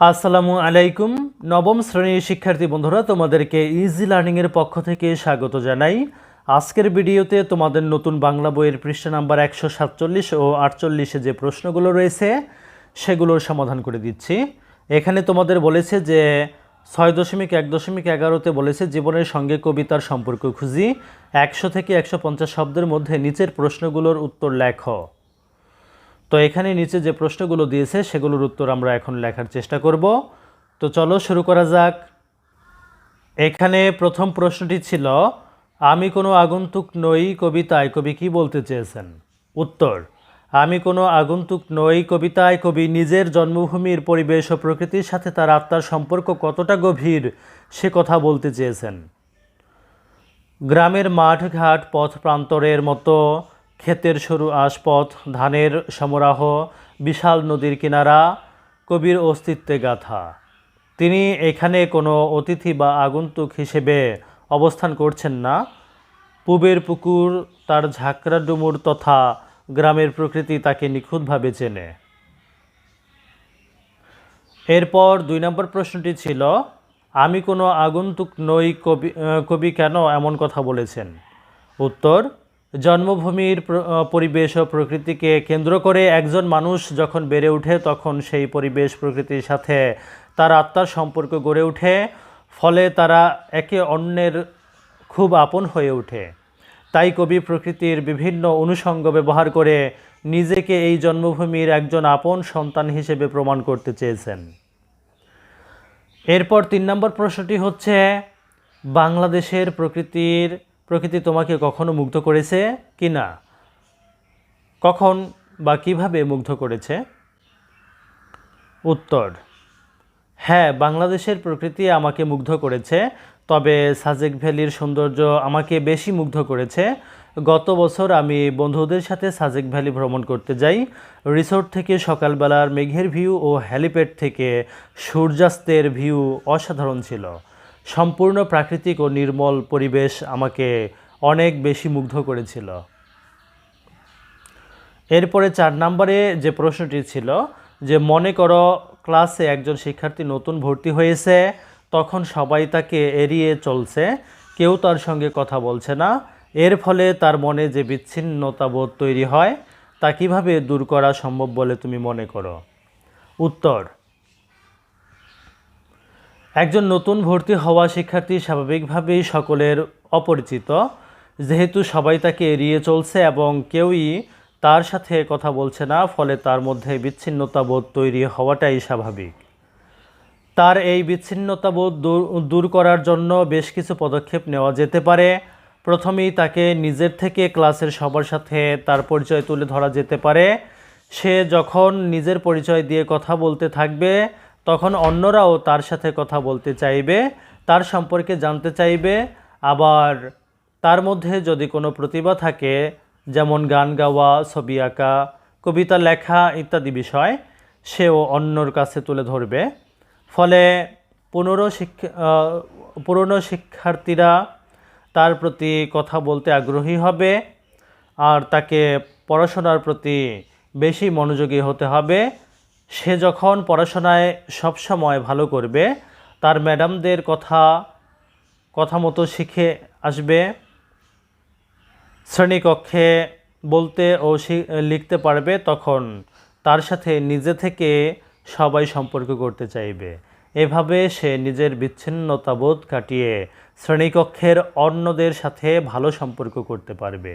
আসসালামু আলাইকুম। নবম শ্রেণির শিক্ষার্থী বন্ধুরা, তোমাদেরকে ইজি লার্নিংয়ের পক্ষ থেকে স্বাগত জানাই। আজকের ভিডিওতে তোমাদের নতুন বাংলা বইয়ের পৃষ্ঠা নাম্বার একশো সাতচল্লিশ ও আটচল্লিশে যে প্রশ্নগুলো রয়েছে, সেগুলোর সমাধান করে দিচ্ছি। এখানে তোমাদের বলেছে যে, ছয় দশমিক এক দশমিক এগারোতে বলেছে, জীবনের সঙ্গে কবিতার সম্পর্ক খুঁজি। একশো থেকে একশো পঞ্চাশ শব্দের মধ্যে নিচের প্রশ্নগুলোর উত্তর লেখো। তো এখানে নিচে যে প্রশ্নগুলো দিয়েছে, সেগুলোর উত্তর আমরা এখন লেখার চেষ্টা করব। তো চলো শুরু করা যাক। এখানে প্রথম প্রশ্নটি ছিল, আমি কোনো আগন্তুক নই কবিতায় কবি কি বলতে চেয়েছেন? উত্তর, আমি কোনো আগন্তুক নই কবিতায় কবি নিজের জন্মভূমির পরিবেশ ও প্রকৃতির সাথে তার আত্মার সম্পর্ক কতটা গভীর সে কথা বলতে চেয়েছেন? গ্রামের মাঠ ঘাট পথ প্রান্তরের মতো ক্ষেতের সরু আশপথ, ধানের সমরাহ, বিশাল নদীর কিনারা, কবির অস্তিত্বে গাথা। তিনি এখানে কোনো অতিথি বা আগন্তুক হিসেবে অবস্থান করছেন না। পূবের পুকুর, তার ঝাঁকড়া ডুমুর তথা গ্রামের প্রকৃতি তাকে নিখুঁতভাবে চেনে। এরপর দুই নম্বর প্রশ্নটি ছিল, আমি কোনো আগন্তুক নই কবি কবি কেন? এমন কথা বলেছেন। উত্তর জন্মভূমির পরিবেশ ও প্রকৃতিকে কেন্দ্র করে একজন মানুষ যখন বেড়ে ওঠে, তখন সেই পরিবেশ, প্রকৃতির সাথে তার আত্মার সম্পর্ক গড়ে ওঠে। ফলে তারা একে অন্যের খুব আপন হয়ে ওঠে। তাই কবি প্রকৃতির বিভিন্ন অনুষঙ্গ ব্যবহার করে নিজেকে এই জন্মভূমির একজন আপন সন্তান হিসেবে প্রমাণ করতে চেয়েছেন। এরপর তিন নম্বর প্রশ্নটি হচ্ছে, বাংলাদেশের প্রকৃতির প্রকৃতি তোমাকে কখনো মুগ্ধ করেছে কি না? কখন বা কীভাবে মুগ্ধ করেছে? উত্তর হ্যাঁ বাংলাদেশের প্রকৃতি আমাকে মুগ্ধ করেছে, তবে সাজেক ভ্যালির সৌন্দর্য আমাকে বেশি মুগ্ধ করেছে। গত বছর আমি বন্ধুদের সাথে সাজেক ভ্যালি ভ্রমণ করতে যাই। রিসোর্ট থেকে সকালবেলার মেঘের ভিউ ও হ্যালিপ্যাড থেকে সূর্যাস্তের ভিউ অসাধারণ ছিল। সম্পূর্ণ প্রাকৃতিক ও নির্মল পরিবেশ আমাকে অনেক বেশি মুগ্ধ করেছিল। এরপরে চার নম্বরে যে প্রশ্নটি ছিল যে, মনে করো ক্লাসে একজন শিক্ষার্থী নতুন ভর্তি হয়েছে, তখন সবাই তাকে এড়িয়ে চলছে, কেউ তার সঙ্গে কথা বলছে না, এর ফলে তার মনে যে বিচ্ছিন্নতাবোধ তৈরি হয়, তা কীভাবে দূর করা সম্ভব বলে তুমি মনে করো? উত্তর একজন নতুন ভর্তি হওয়া শিক্ষার্থী স্বাভাবিকভাবেই সকলের অপরিচিত। যেহেতু সবাই তাকে এড়িয়ে চলছে এবং কেউই তার সাথে কথা বলছে না, ফলে তার মধ্যে বিচ্ছিন্নতাবোধ তৈরি হওয়াটাই স্বাভাবিক। তার এই বিচ্ছিন্নতাবোধ দূর দূর করার জন্য বেশ কিছু পদক্ষেপ নেওয়া যেতে পারে। প্রথমেই তাকে নিজের থেকে ক্লাসের সবার সাথে তার পরিচয় তুলে ধরা যেতে পারে। সে যখন নিজের পরিচয় দিয়ে কথা বলতে থাকবে তখন অন্যরাও তার সাথে কথা বলতে চাইবে, তার সম্পর্কে জানতে চাইবে। আবার তার মধ্যে যদি কোনো প্রতিভা থাকে, যেমন গান গাওয়া, ছবি আঁকা, কবিতা লেখা ইত্যাদি বিষয়, সেও অন্যর কাছে তুলে ধরবে। ফলে পুনরো শিক্ষা পুরনো শিক্ষার্থীরা তার প্রতি কথা বলতে আগ্রহী হবে আর তাকে পড়াশোনার প্রতি বেশি মনোযোগী হতে হবে। সে যখন পড়াশোনায় সবসময় ভালো করবে, তার ম্যাডামদের কথা কথা মতো শিখে আসবে। শ্রেণীকক্ষে বলতে ও লিখতে পারবে, তখন তার সাথে নিজে থেকে সবাই সম্পর্ক করতে চাইবে। এভাবে সে নিজের বিচ্ছিন্নতাবোধ কাটিয়ে শ্রেণীকক্ষের অন্যদের সাথে ভালো সম্পর্ক করতে পারবে।